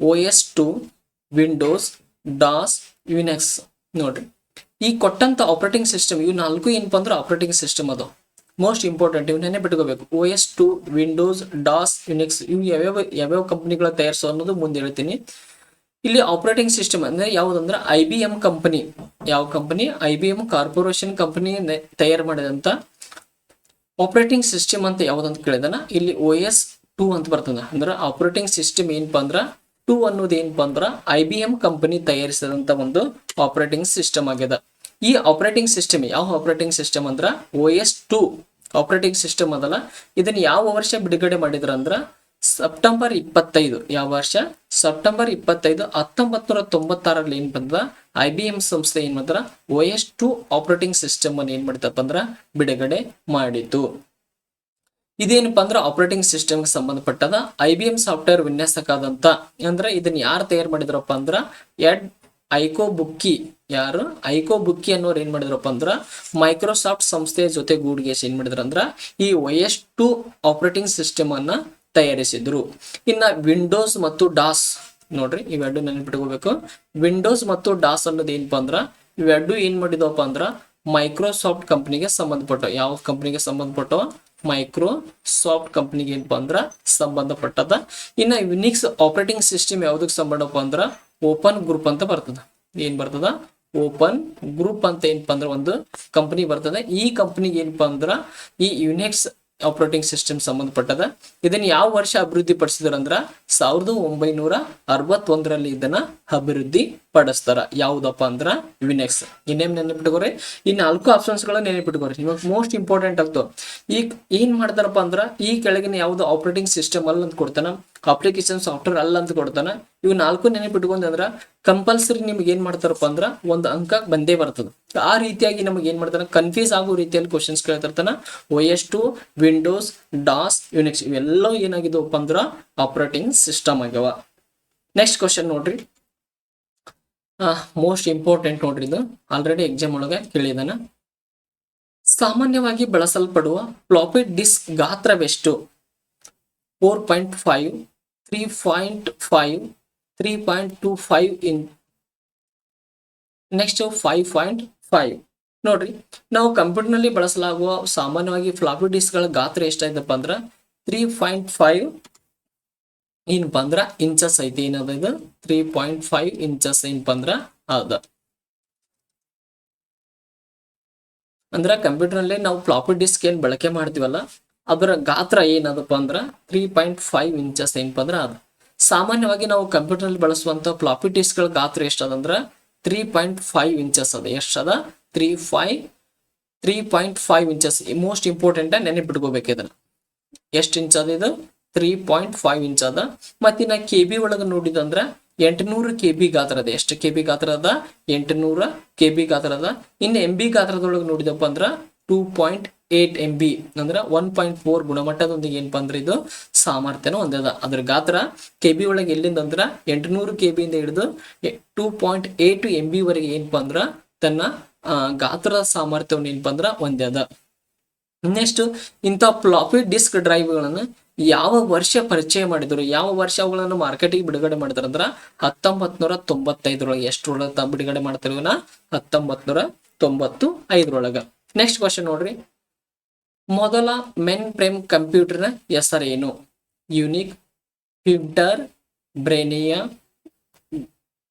O S two Windows DOS Unix ನೋಡ್ರಿ. ಈ ಕೊಟ್ಟಂತ ಆಪರೇಟಿಂಗ್ ಸಿಸ್ಟಮ್ ಇವು ನಾಲ್ಕು ಏನಪ್ಪ ಅಂದ್ರೆ ಆಪರೇಟಿಂಗ್ ಸಿಸ್ಟಮ್ ಅದು. ಮೋಸ್ಟ್ ಇಂಪಾರ್ಟೆಂಟ್ ಇವು ಬಿಟ್ಕೋಬೇಕು. O S two Windows DOS Unix ಇವು ಯಾವ್ಯಾವ ಯಾವ್ಯಾವ ಕಂಪ್ನಿಗಳ ತಯಾರಿಸೋ ಅನ್ನೋದು ಮುಂದೆ ಹೇಳ್ತೀನಿ. ಇಲ್ಲಿ ಆಪರೇಟಿಂಗ್ ಸಿಸ್ಟಮ್ ಅಂದ್ರೆ ಯಾವುದಂದ್ರೆ ಐ ಬಿ ಎಂ ಕಂಪನಿ ಯಾವ company I B M corporation company ತಯಾರು ಮಾಡಿದಂತ ಆಪರೇಟಿಂಗ್ ಸಿಸ್ಟಮ್ ಅಂತ ಯಾವ್ದಂತ ಕೇಳಿದನ? ಇಲ್ಲಿ ಓ ಎಸ್ ಟೂ ಅಂತ ಬರ್ತದ. ಅಂದ್ರೆ ಆಪರೇಟಿಂಗ್ ಸಿಸ್ಟಮ್ ಏನಪ್ಪ ಅಂದ್ರ ಟೂ ಅನ್ನೋದು ಏನಪ್ಪ ಅಂದ್ರ ಐ ಬಿ ಎಂ ಕಂಪನಿ ತಯಾರಿಸಿದಂತ ಒಂದು ಆಪರೇಟಿಂಗ್ ಸಿಸ್ಟಮ್ ಆಗ್ಯದ. ಈ ಆಪರೇಟಿಂಗ್ ಸಿಸ್ಟಮ್ ಯಾವ ಆಪರೇಟಿಂಗ್ ಸಿಸ್ಟಮ್ ಅಂದ್ರ? O S two operating system ಅದಲ್ಲ. ಇದನ್ನ ಯಾವ ವರ್ಷ ಬಿಡುಗಡೆ ಮಾಡಿದ್ರ ಅಂದ್ರ ಸೆಪ್ಟೆಂಬರ್ ಇಪ್ಪತ್ತೈದು, ಯಾವ ವರ್ಷ? ಸೆಪ್ಟೆಂಬರ್ ಇಪ್ಪತ್ತೈದು ಹತ್ತೊಂಬತ್ತು ನೂರ ತೊಂಬತ್ತಾರಲ್ಲಿ ಏನ್ ಬಂದ ಐ ಬಿ ಎಂ ಸಂಸ್ಥೆ ಏನ್ ಮಾಡಿದ್ರ O S two operating system ಅನ್ನು ಏನ್ ಮಾಡಿತಪ್ಪ ಅಂದ್ರ ಬಿಡುಗಡೆ ಮಾಡಿತು ಇದೇನಪ್ಪ ಅಂದ್ರ ಆಪರೇಟಿಂಗ್ ಸಿಸ್ಟಮ್ ಸಂಬಂಧಪಟ್ಟದ ಐ ಬಿ ಎಂ ಸಾಫ್ಟ್ವೇರ್ ವಿನ್ಯಾಸಕಾದಂತ ಅಂದ್ರೆ ಇದನ್ನ ಯಾರು ತಯಾರು ಮಾಡಿದ್ರಪ್ಪ ಅಂದ್ರ? ಎಡ್ ಐಕೋ ಬುಕ್ಕಿ ಯಾರು? ಐಕೋ ಬುಕ್ಕಿ ಅನ್ನೋರು ಏನ್ ಮಾಡಿದ್ರಪ್ಪ ಅಂದ್ರ? ಮೈಕ್ರೋಸಾಫ್ಟ್ ಸಂಸ್ಥೆಯ ಜೊತೆ ಗೂಡ್ಗೆ ಏನ್ ಮಾಡಿದ್ರ ಅಂದ್ರ, ಈ ವಯಸ್ಟು ಆಪರೇಟಿಂಗ್ ಸಿಸ್ಟಮ್ ಅನ್ನ ತಯಾರಿಸಿದ್ರು. ಇನ್ನ ವಿಂಡೋಸ್ ಮತ್ತು ಡಾಸ್ ನೋಡ್ರಿ, ಇವೆರಡು ನೆನಪಿಟ್ಕೋಬೇಕು. ವಿಂಡೋಸ್ ಮತ್ತು ಡಾಸ್ ಅನ್ನೋದು ಏನಪ್ಪ ಅಂದ್ರ ಇವೆರಡು ಏನ್ ಮಾಡಿದವಪ್ಪ ಅಂದ್ರ ಮೈಕ್ರೋಸಾಫ್ಟ್ ಕಂಪ್ನಿಗೆ ಸಂಬಂಧಪಟ್ಟ, ಯಾವ ಕಂಪ್ನಿಗೆ ಸಂಬಂಧಪಟ್ಟ ಮೈಕ್ರೋಸಾಫ್ಟ್ ಕಂಪ್ನಿಗೆ ಏನಪ್ಪ ಅಂದ್ರ ಸಂಬಂಧಪಟ್ಟದ. ಇನ್ನ ಯುನಿಕ್ಸ್ ಆಪರೇಟಿಂಗ್ ಸಿಸ್ಟಮ್ ಯಾವ್ದಕ್ ಸಂಬಂಧಪ್ಪ ಅಂದ್ರ ಓಪನ್ ಗ್ರೂಪ್ ಅಂತ ಬರ್ತದ. ಏನ್ ಬರ್ತದ? ಓಪನ್ ಗ್ರೂಪ್ ಅಂತ ಏನಪ್ಪ ಅಂದ್ರ ಒಂದು ಕಂಪನಿ ಬರ್ತದೆ. ಈ ಕಂಪನಿಗೆ ಏನಪ್ಪ ಅಂದ್ರ ಈ ಯುನಿಕ್ಸ್ ಆಪರೇಟಿಂಗ್ ಸಿಸ್ಟಮ್ ಸಂಬಂಧಪಟ್ಟದ. ಇದನ್ನ ಯಾವ ವರ್ಷ ಅಭಿವೃದ್ಧಿ ಪಡಿಸಿದ್ರ ಅಂದ್ರ ಸಾವಿರದ ಒಂಬೈನೂರ ಅರವತ್ತೊಂದರಲ್ಲಿ ಇದನ್ನ ಅಭಿವೃದ್ಧಿ ಪಡಿಸ್ತಾರ. ಯಾವ್ದಪ್ಪ ಅಂದ್ರ ವಿನೆಕ್ಸ್ ಇನ್ನೇನ್ ನೆನಪಿಟ್ಕೋರಿ? ಈ ನಾಲ್ಕು ಆಪ್ಷನ್ಸ್ಗಳ ನೆನಪಿಟ್ಕೋರಿ. ಇವಾಗ ಮೋಸ್ಟ್ ಇಂಪಾರ್ಟೆಂಟ್ ಆಗ್ತಾವ. ಈಗ ಏನ್ ಮಾಡ್ತಾರಪ್ಪ ಅಂದ್ರ ಈ ಕೆಳಗಿನ ಯಾವ್ದು ಆಪರೇಟಿಂಗ್ ಸಿಸ್ಟಮ್ ಅಲ್ಲ ಅಂತ ಕೊಡ್ತಾನ. ಅಪ್ಲಿಕೇಶನ್ ಸಾಫ್ಟ್ವೇರ್ ಅಲ್ಲ ಅಂತ ಕೊಡ್ತಾನ. ಇವು ನಾಲ್ಕು ನೆನಪಿಟ್ಕೊಂಡ್ ಅಂದ್ರ ಕಂಪಲ್ಸರಿ ನಿಮ್ಗೆ ಏನ್ ಮಾಡ್ತಾರಪ್ಪ ಅಂದ್ರ ಒಂದು ಅಂಕ ಬಂದೇ ಬರ್ತದ. ಆ ರೀತಿಯಾಗಿ ನಮಗೆ ಏನ್ ಮಾಡ್ತಾರ ಕನ್ಫ್ಯೂಸ್ ಆಗೋ ರೀತಿಯಲ್ಲಿ ಕ್ವಶನ್ಸ್ ಕೇಳ್ತಿರ್ತಾನ. ಟು ವಿಂಡೋಸ್ ಡಾಸ್ ಯುನಿಕ್ಸ್ ಇವೆಲ್ಲವೂ ಏನಾಗಿದವಪ್ಪ ಅಂದ್ರ ಆಪರೇಟಿಂಗ್ ಸಿಸ್ಟಮ್ ಆಗ್ಯವ. ನೆಕ್ಸ್ಟ್ ಕ್ವಶನ್ ನೋಡ್ರಿ. ಮೋಸ್ಟ್ ಇಂಪಾರ್ಟೆಂಟ್ ನೋಡ್ರಿ ಇದು. ಆಲ್ರೆಡಿ ಎಕ್ಸಾಮ್ ಒಳಗೆ ಕೇಳಿದಾನ ಸಾಮಾನ್ಯವಾಗಿ ಬಳಸಲ್ಪಡುವ floppy disk ಗಾತ್ರವೆಷ್ಟು four point five three point five three point two five in next five point five ನೋಡ್ರಿ, ನಾವು ಕಂಪ್ಯೂಟರ್ನಲ್ಲಿ ಬಳಸಲಾಗುವ ಸಾಮಾನ್ಯವಾಗಿ ಫ್ಲಾಪಿ ಡಿಸ್ಕ್ಗಳ ಗಾತ್ರ ಎಷ್ಟಾಯ್ತಪ್ಪ ಅಂದ್ರೆ ತ್ರೀ ಪಾಯಿಂಟ್ ಫೈವ್ ಏನಪ್ಪ ಬಂದ್ರ ಇಂಚಸ್ ಐತಿ. ಏನದ ಇದು? ತ್ರೀ ಪಾಯಿಂಟ್ ಫೈವ್ ಇಂಚಸ್ ಏನಪ್ಪ ಬಂದ್ರ ಅದ. ಅಂದ್ರ ಕಂಪ್ಯೂಟರ್ನಲ್ಲಿ ನಾವು ಫ್ಲಾಪಿ ಡಿಸ್ಕ್ ಏನ್ ಬಳಕೆ ಮಾಡ್ತೀವಲ್ಲ ಅದರ ಗಾತ್ರ ಏನದಪ್ಪ ಅಂದ್ರ ತ್ರೀ ಪಾಯಿಂಟ್ ಫೈವ್ ಇಂಚಸ್ ಏನಪ್ಪ ಅಂದ್ರ ಅದ. ಸಾಮಾನ್ಯವಾಗಿ ನಾವು ಕಂಪ್ಯೂಟರ್ನಲ್ಲಿ ಬಳಸುವಂತ ಫ್ಲಾಪಿ ಡಿಸ್ಕ್ಗಳ ಗಾತ್ರ ಎಷ್ಟದಂದ್ರ ತ್ರೀ ಪಾಯಿಂಟ್ ಫೈವ್ ಇಂಚಸ್ ಅದ. ಎಷ್ಟದ? Three five three point five inches most important ನೆನಪಿಟ್ಕೋಬೇಕು ಇದನ್ನ. ಎಷ್ಟು ಇಂಚ್ ಅದ ಇದು? ತ್ರೀ ಪಾಯಿಂಟ್ ಫೈವ್ ಇಂಚ್ ಅದ. ಮತ್ತಿನ್ನ ಕೆ ಬಿ ಒಳಗೆ ನೋಡಿದಂದ್ರ ಎಂಟುನೂರು ಕೆ ಬಿ ಗಾತ್ರ ಅದ. ಎಷ್ಟು ಕೆ ಬಿ ಗಾತ್ರ ಅದ? ಎಂಟುನೂರ ಕೆ ಬಿ ಗಾತ್ರ ಅದ. ಇನ್ನು ಎಂ ಬಿ ಗಾತ್ರದೊಳಗೆ ನೋಡಿದಪ್ಪ ಅಂದ್ರ two point eight M B ಅಂದ್ರೆ ಒನ್ ಪಾಯಿಂಟ್ ಫೋರ್ ಗುಣಮಟ್ಟದೊಂದಿಗೆ ಏನಪ್ಪ ಅಂದ್ರೆ ಇದು ಸಾಮರ್ಥ್ಯನ ಹೊಂದದ ಅದ್ರ ಗಾತ್ರ ಕೆ ಬಿ ಒಳಗೆ ಎಲ್ಲಿಂದ ಅಂದ್ರ ಎಂಟುನೂರು ಕೆ ಬಿ ಇಂದ ಹಿಡಿದು two point eight M B ವರೆಗೆ ಏನಪ್ಪ ಅಂದ್ರೆ ತನ್ನ ಗಾತ್ರದ ಸಾಮರ್ಥ್ಯವನ್ನು ಏನಪ್ಪ ಅಂದ್ರ ಹೊಂದ್ಯದ. ನೆಕ್ಸ್ಟ್ ಇಂಥ ಫ್ಲಾಪಿ ಡಿಸ್ಕ್ ಡ್ರೈವ್ಗಳನ್ನು ಯಾವ ವರ್ಷ ಪರಿಚಯ ಮಾಡಿದ್ರು, ಯಾವ ವರ್ಷ ಅವುಗಳನ್ನು ಮಾರ್ಕೆಟಿಗೆ ಬಿಡುಗಡೆ ಮಾಡಿದ್ರು ಅಂದ್ರೆ ಹತ್ತೊಂಬತ್ ನೂರ ತೊಂಬತ್ತೈದರೊಳಗೆ ಎಷ್ಟರೊಳಗೆ ಬಿಡುಗಡೆ ಮಾಡ್ತಾರೆ ಹತ್ತೊಂಬತ್ ನೂರ ತೊಂಬತ್ತು ಐದರೊಳಗ ನೆಕ್ಸ್ಟ್ ಕ್ವಶನ್ ನೋಡ್ರಿ. ಮೊದಲ ಮೆನ್ ಪ್ರೇಮ್ ಕಂಪ್ಯೂಟರ್ನ ಹೆಸರೇನು? ಯುನಿಕ್, ಫ್ಯೂಟರ್, ಬ್ರೇನಿಯಾ,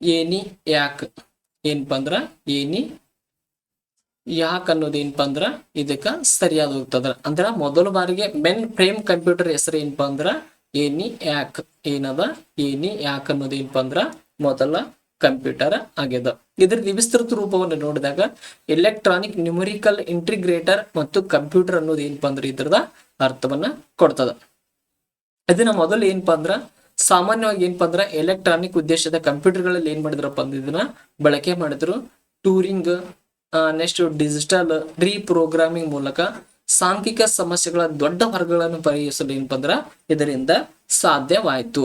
ಏನಿ, ಯಾಕ್? ಏನಪ್ಪ ಅಂದ್ರ ಏನಿ. ಯಾಕ್ ಅನ್ನೋದು ಏನಪ್ಪ ಅಂದ್ರ ಇದಕ್ಕ ಸರಿಯಾದ ಹೋಗ್ತದ ಅಂದ್ರ ಮೊದಲ ಬಾರಿಗೆ ಮೆನ್ ಫ್ರೇಮ್ ಕಂಪ್ಯೂಟರ್ ಹೆಸರು ಏನಪ್ಪ ಅಂದ್ರ ಏನಿ, ಯಾಕ್? ಏನದ? ಏನಿ, ಯಾಕ್ ಅನ್ನೋದು ಏನಪ್ಪ ಅಂದ್ರ ಮೊದಲ ಕಂಪ್ಯೂಟರ್ ಆಗ್ಯದ. ಇದರ ವಿಸ್ತೃತ ರೂಪವನ್ನು ನೋಡಿದಾಗ ಎಲೆಕ್ಟ್ರಾನಿಕ್ ನ್ಯೂಮರಿಕಲ್ ಇಂಟಿಗ್ರೇಟರ್ ಮತ್ತು ಕಂಪ್ಯೂಟರ್ ಅನ್ನೋದು ಏನಪ್ಪಾ ಅಂದ್ರೆ ಇದರದ ಅರ್ಥವನ್ನ ಕೊಡ್ತದ. ಇದನ್ನ ಮೊದಲು ಏನಪ್ಪಾ ಅಂದ್ರ ಸಾಮಾನ್ಯವಾಗಿ ಏನಪ್ಪಾ ಅಂದ್ರ ಎಲೆಕ್ಟ್ರಾನಿಕ್ ಉದ್ದೇಶದ ಕಂಪ್ಯೂಟರ್ಗಳಲ್ಲಿ ಏನ್ ಮಾಡಿದ್ರಪ್ಪ ಅಂದ್ರೆ ಇದನ್ನ ಬಳಕೆ ಮಾಡಿದ್ರು. ಟೂರಿಂಗ್ ನೆಕ್ಸ್ಟ್ ಡಿಜಿಟಲ್ ರೀಪ್ರೋಗ್ರಾಮಿಂಗ್ ಮೂಲಕ ಸಾಂಖ್ಯಿಕ ಸಮಸ್ಯೆಗಳ ದೊಡ್ಡ ವರ್ಗಗಳನ್ನು ಪರಿಹರಿಸಲು ಏನಪ್ಪಾ ಅಂದ್ರ ಇದರಿಂದ ಸಾಧ್ಯವಾಯಿತು.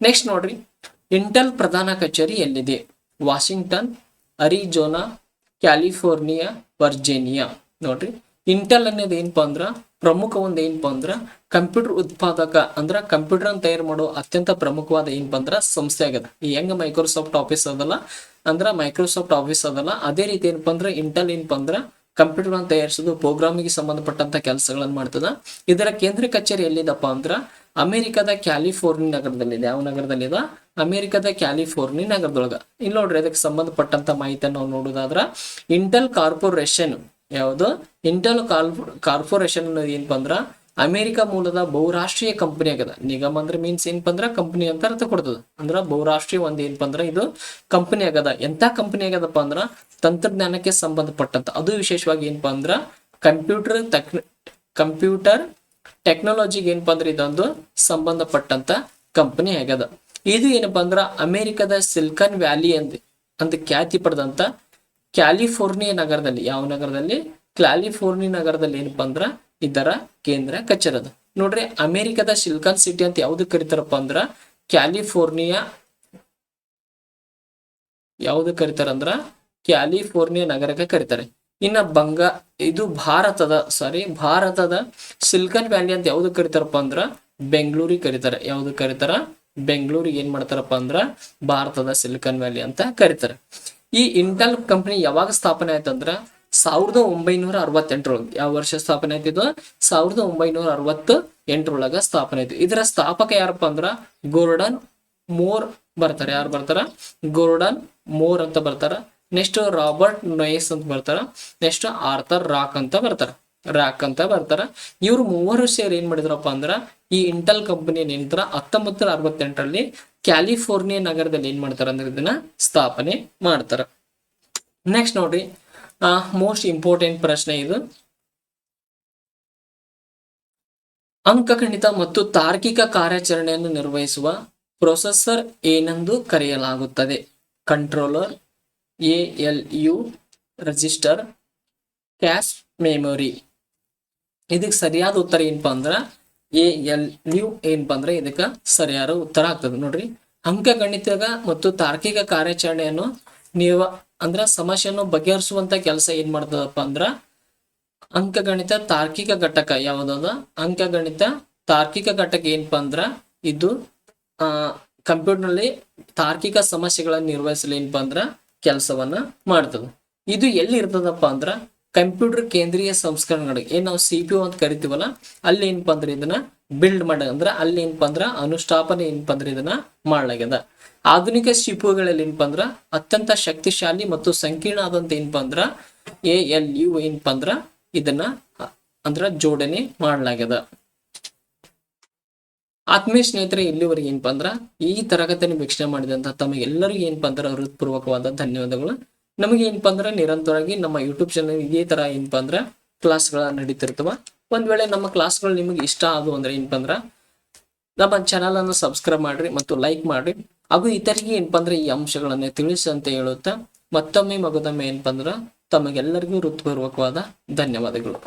ನೆಕ್ಸ್ಟ್ ನೋಡ್ರಿ. ಇಂಟೆಲ್ ಪ್ರಧಾನ ಕಚೇರಿ ಎಲ್ಲಿದೆ? Washington, Arizona, California, Virginia. ನೋಡ್ರಿ. ಇಂಟೆಲ್ ಅನ್ನೋದು ಏನಪ್ಪಾ ಅಂದ್ರ, ಪ್ರಮುಖ ಒಂದು ಏನಪ್ಪ ಅಂದ್ರ, ಕಂಪ್ಯೂಟರ್ ಉತ್ಪಾದಕ. ಅಂದ್ರ ಕಂಪ್ಯೂಟರ್ ತಯಾರು ಮಾಡೋ ಅತ್ಯಂತ ಪ್ರಮುಖವಾದ ಏನಪ್ಪಾ ಅಂದ್ರ ಸಂಸ್ಥೆ ಆಗದ ಈ ಹೆಂಗ ಮೈಕ್ರೋಸಾಫ್ಟ್ ಆಫೀಸ್ ಅದಲ್ಲ? ಅಂದ್ರ ಮೈಕ್ರೋಸಾಫ್ಟ್ ಆಫೀಸ್ ಅದಲ್ಲ. ಅದೇ ರೀತಿ ಏನಪ್ಪಾ ಅಂದ್ರ, ಇಂಟೆಲ್ ಏನಪ್ಪ ಅಂದ್ರ, ಕಂಪ್ಯೂಟರ್ ತಯಾರಿಸೋದು, ಪ್ರೋಗ್ರಾಮಿಗೆ ಸಂಬಂಧಪಟ್ಟಂತ ಕೆಲಸಗಳನ್ನು ಮಾಡ್ತದ. ಇದರ ಕೇಂದ್ರ ಕಚೇರಿ ಎಲ್ಲಿದಪ್ಪ ಅಂದ್ರ ಅಮೆರಿಕದ ಕ್ಯಾಲಿಫೋರ್ನಿಯಾ ನಗರದಲ್ಲಿದೆ. ಯಾವ ನಗರದಲ್ಲಿ ನಗರದಲ್ಲಿದೆ ಅಮೆರಿಕದ ಕ್ಯಾಲಿಫೋರ್ನಿಯಾ ನಗರದೊಳಗ. ಇಲ್ಲಿ ನೋಡ್ರಿ, ಅದಕ್ಕೆ ಸಂಬಂಧಪಟ್ಟಂತ ಮಾಹಿತಿಯನ್ನು ನಾವು ನೋಡೋದಾದ್ರ ಇಂಟೆಲ್ ಕಾರ್ಪೊರೇಷನ್ ಯಾವುದು? ಇಂಟೆಲ್ ಕಾರ್ಪೊರೇಷನ್ ಅನ್ನೋದು ಏನಪ್ಪ ಅಂದ್ರ ಅಮೆರಿಕ ಮೂಲದ ಬಹುರಾಷ್ಟ್ರೀಯ ಕಂಪನಿ ಆಗದ ನಿಗಮ ಅಂದ್ರೆ ಮೀನ್ಸ್ ಏನಪ್ಪ ಅಂದ್ರ ಕಂಪನಿ ಅಂತ ಅರ್ಥ ಕೊಡ್ತದ. ಅಂದ್ರ ಬಹುರಾಷ್ಟ್ರೀಯ ಒಂದ್ ಏನಪ್ಪ ಅಂದ್ರ ಇದು ಕಂಪನಿ ಆಗದ ಎಂತ ಕಂಪನಿ ಆಗದಪ್ಪ ಅಂದ್ರ, ತಂತ್ರಜ್ಞಾನಕ್ಕೆ ಸಂಬಂಧಪಟ್ಟಂತ. ಅದು ವಿಶೇಷವಾಗಿ ಏನಪ್ಪಾ ಅಂದ್ರ ಕಂಪ್ಯೂಟರ್ ತಕ್, ಕಂಪ್ಯೂಟರ್ ಟೆಕ್ನಾಲಜಿಗೆ ಏನಪ್ಪ ಅಂದ್ರೆ ಇದೊಂದು ಸಂಬಂಧಪಟ್ಟಂತ ಕಂಪನಿ ಆಗ್ಯದ. ಇದು ಏನಪ್ಪಾ ಅಂದ್ರ ಅಮೆರಿಕದ ಸಿಲ್ಕನ್ ವ್ಯಾಲಿ ಅಂತ ಅಂತ ಖ್ಯಾತಿ ಪಡೆದಂತ ಕ್ಯಾಲಿಫೋರ್ನಿಯಾ ನಗರದಲ್ಲಿ. ಯಾವ ನಗರದಲ್ಲಿ? ಕ್ಯಾಲಿಫೋರ್ನಿಯಾ ನಗರದಲ್ಲಿ ಏನಪ್ಪಾ ಅಂದ್ರ ಇದರ ಕೇಂದ್ರ ಕಚೇರದ ನೋಡ್ರಿ, ಅಮೆರಿಕದ ಸಿಲ್ಕನ್ ಸಿಟಿ ಅಂತ ಯಾವ್ದು ಕರಿತಾರಪ್ಪ ಅಂದ್ರ ಕ್ಯಾಲಿಫೋರ್ನಿಯಾ ಯಾವ್ದು ಕರಿತಾರ ಅಂದ್ರ ಕ್ಯಾಲಿಫೋರ್ನಿಯಾ ನಗರಕ್ಕೆ ಕರೀತಾರೆ. ಇನ್ನ ಬಂಗ, ಇದು ಭಾರತದ ಸಾರಿ ಭಾರತದ ಸಿಲ್ಕನ್ ವ್ಯಾಲಿ ಅಂತ ಯಾವ್ದು ಕರಿತಾರಪ್ಪ ಅಂದ್ರ? ಬೆಂಗಳೂರಿಗೆ ಕರೀತಾರೆ. ಯಾವ್ದು ಕರೀತಾರ? ಬೆಂಗಳೂರಿಗೆ ಏನ್ ಮಾಡ್ತಾರಪ್ಪ ಅಂದ್ರ? ಭಾರತದ ಸಿಲಿಕಾನ್ ವ್ಯಾಲಿ ಅಂತ ಕರೀತಾರೆ. ಈ ಇಂಟೆಲ್ ಕಂಪನಿ ಯಾವಾಗ ಸ್ಥಾಪನೆ ಆಯ್ತಂದ್ರ ಸಾವಿರದ ಒಂಬೈನೂರ ಅರವತ್ತೆಂಟರೊಳಗೆ ಯಾವ ವರ್ಷ ಸ್ಥಾಪನೆ ಆಯ್ತಿದ್ದು ಸಾವಿರದ ಒಂಬೈನೂರ ಅರವತ್ತು ಎಂಟರೊಳಗ ಸ್ಥಾಪನೆ ಆಯ್ತು. ಇದರ ಸ್ಥಾಪಕ ಯಾರಪ್ಪ ಅಂದ್ರ? ಗೋರ್ಡನ್ ಮೋರ್ ಬರ್ತಾರೆ. ಯಾರು ಬರ್ತಾರ? ಗೋರ್ಡನ್ ಮೋರ್ ಅಂತ ಬರ್ತಾರ. ನೆಕ್ಸ್ಟ್ ರಾಬರ್ಟ್ ನೊಯಸ್ ಅಂತ ಬರ್ತಾರ. ನೆಕ್ಸ್ಟ್ ಆರ್ಥರ್ ರಾಕ್ ಅಂತ ಬರ್ತಾರ. ರಾಕ್ ಅಂತ ಬರ್ತಾರ. ಇವ್ರು ಮೂವರು ಸೇರಿ ಏನ್ ಮಾಡಿದ್ರಪ್ಪ ಅಂದ್ರ, ಈ ಇಂಟೆಲ್ ಕಂಪನಿ ನಂತರ ಹತ್ತೊಂಬತ್ತು ಅರವತ್ತೆಂಟರಲ್ಲಿ ಕ್ಯಾಲಿಫೋರ್ನಿಯಾ ನಗರದಲ್ಲಿ ಏನ್ ಮಾಡ್ತಾರ ಅಂದ್ರೆ ಇದನ್ನ ಸ್ಥಾಪನೆ ಮಾಡ್ತಾರ. ನೆಕ್ಸ್ಟ್ ನೋಡ್ರಿ ಮೋಸ್ಟ್ ಇಂಪಾರ್ಟೆಂಟ್ ಪ್ರಶ್ನೆ ಇದು. ಅಂಕಗಣಿತ ಮತ್ತು ತಾರ್ಕಿಕ ಕಾರ್ಯಾಚರಣೆಯನ್ನು ನಿರ್ವಹಿಸುವ ಪ್ರೊಸೆಸರ್ ಏನೆಂದು ಕರೆಯಲಾಗುತ್ತದೆ? Controller A L U register cache memory. ಇದಕ್ಕೆ ಸರಿಯಾದ ಉತ್ತರ ಏನಪ್ಪಾ ಅಂದ್ರೆ, ಎ ಎಲ್ ಯು ಏನಪ್ಪಾ ಅಂದ್ರೆ ಇದಕ್ಕೆ ಸರಿಯಾದ ಉತ್ತರ ಆಗ್ತದೆ. ನೋಡ್ರಿ ಅಂಕಗಣಿತಗ ಮತ್ತು ತಾರ್ಕಿಕ ಕಾರ್ಯಾಚರಣೆಯನ್ನು ನಿರ್ವ ಅಂದ್ರೆ ಸಮಸ್ಯೆಯನ್ನು ಬಗೆಹರಿಸುವಂತ ಕೆಲಸ ಏನ್ ಮಾಡ್ತದಪ್ಪ ಅಂದ್ರ, ಅಂಕಗಣಿತ ತಾರ್ಕಿಕ ಘಟಕ ಯಾವುದದ? ಅಂಕಗಣಿತ ತಾರ್ಕಿಕ ಘಟಕ ಏನಪ್ಪಾ ಅಂದ್ರ, ಇದು, ಆ ಕಂಪ್ಯೂಟರ್ನಲ್ಲಿ ತಾರ್ಕಿಕ ಸಮಸ್ಯೆಗಳನ್ನು ನಿರ್ವಹಿಸಲು ಏನಪ್ಪಾ ಅಂದ್ರ ಕೆಲಸವನ್ನ ಮಾಡ್ತದ. ಇದು ಎಲ್ಲಿ ಇರ್ತದಪ್ಪ ಅಂದ್ರ ಕಂಪ್ಯೂಟರ್ ಕೇಂದ್ರೀಯ ಸಂಸ್ಕರಣೆಗಳು. ಏನ್ ನಾವು ಸಿ ಪಿ ಅಂತ ಕರಿತೀವಲ್ಲ, ಅಲ್ಲಿ ಏನಪ್ಪ ಅಂದ್ರೆ ಇದನ್ನ ಬಿಲ್ಡ್ ಮಾಡ, ಅಂದ್ರ ಅಲ್ಲಿ ಏನಪ್ಪಾ ಅಂದ್ರ ಅನುಷ್ಠಾಪನೆ ಏನಪ್ಪಾ ಅಂದ್ರೆ ಇದನ್ನ ಮಾಡ್ಲಾಗ್ಯದ. ಆಧುನಿಕ ಶಿಪುಗಳಲ್ಲಿ ಏನಪ್ಪ ಅಂದ್ರ ಅತ್ಯಂತ ಶಕ್ತಿಶಾಲಿ ಮತ್ತು ಸಂಕೀರ್ಣ ಆದಂತ ಏನಪ್ಪಾ ಅಂದ್ರ ಎ ಎಲ್ ಯು ಏನಪ್ಪಾ ಅಂದ್ರ ಇದನ್ನ ಅಂದ್ರ ಜೋಡಣೆ ಮಾಡ್ಲಾಗ್ಯದ. ಆತ್ಮೀಯ ಸ್ನೇಹಿತರೆ, ಇಲ್ಲಿವರೆಗೆ ಏನಪ್ಪ ಅಂದ್ರ ಈ ತರಗತಿಯನ್ನು ವೀಕ್ಷಣೆ ಮಾಡಿದಂತಹ ತಮಗೆಲ್ಲರಿಗೂ ಏನಪ್ಪಾ ಅಂದ್ರ ಹೃತ್ಪೂರ್ವಕವಾದ ಧನ್ಯವಾದಗಳು. ನಮಗೆ ಏನಪ್ಪ ಅಂದ್ರ ನಿರಂತರವಾಗಿ ನಮ್ಮ ಯೂಟ್ಯೂಬ್ ಚಾನಲ್ ಇದೇ ತರ ಏನಪ್ಪಾ ಅಂದ್ರ ಕ್ಲಾಸ್ಗಳ ನಡೀತಿರ್ತವ. ಒಂದ್ ವೇಳೆ ನಮ್ಮ ಕ್ಲಾಸ್ಗಳು ನಿಮಗೆ ಇಷ್ಟ ಆದವು ಅಂದ್ರೆ ಏನಪ್ಪಾ ಅಂದ್ರ ನಮ್ಮ ಚಾನಲ್ ಅನ್ನು ಸಬ್ಸ್ಕ್ರೈಬ್ ಮಾಡ್ರಿ ಮತ್ತು ಲೈಕ್ ಮಾಡ್ರಿ. ಹಾಗೂ ಇತರಿಗೆ ಏನಪ್ಪಾ ಅಂದ್ರೆ ಈ ಅಂಶಗಳನ್ನ ತಿಳಿಸಂತ ಅಂತ ಹೇಳುತ್ತಾ ಮತ್ತೊಮ್ಮೆ ಮಗದೊಮ್ಮೆ ಏನಪ್ಪ ಅಂದ್ರ ತಮಗೆಲ್ಲರಿಗೂ ಹೃತ್ಪೂರ್ವಕವಾದ ಧನ್ಯವಾದಗಳು.